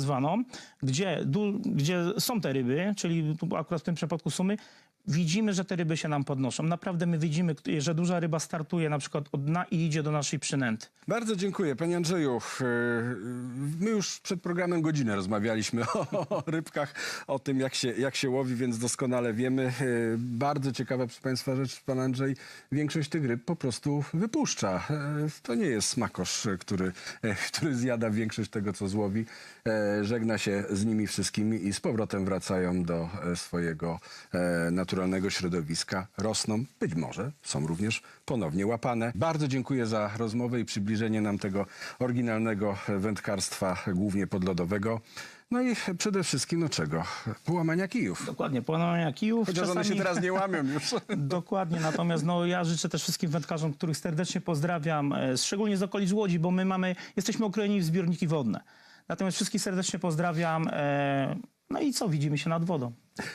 zwaną, gdzie, gdzie są te ryby, czyli tu akurat w tym przypadku sumy, widzimy, że te ryby się nam podnoszą. Naprawdę my widzimy, że duża ryba startuje na przykład od dna i idzie do naszej przynęty. Bardzo dziękuję. Panie Andrzeju, yy, my już przed programem godzinę rozmawialiśmy o, rybkach, o tym jak się, jak się łowi, więc doskonale wiemy. Yy, Bardzo ciekawa, proszę Państwa, rzecz, Pan Andrzej, większość tych ryb po prostu wypuszcza. Yy, To nie jest smakosz, który, który zjada większość tego, co złowi. Żegna się z nimi wszystkimi i z powrotem wracają do yy, swojego yy, naturalnego środowiska. Rosną, być może są również ponownie łapane. Bardzo dziękuję za rozmowę i przybliżenie nam tego oryginalnego wędkarstwa, głównie podlodowego. No i przede wszystkim, no czego? Połamania kijów. Dokładnie, połamania kijów. Chociaż one się czasami- teraz nie łamią już. Dokładnie, natomiast no, ja życzę też wszystkim wędkarzom, których serdecznie pozdrawiam, e, szczególnie z okolic Łodzi, bo my mamy, jesteśmy okrojeni w zbiorniki wodne. Natomiast wszystkich serdecznie pozdrawiam. e, No i co, widzimy się nad wodą.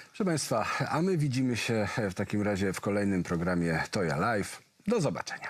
Proszę Państwa, a my widzimy się w takim razie w kolejnym programie Toja Live. Do zobaczenia.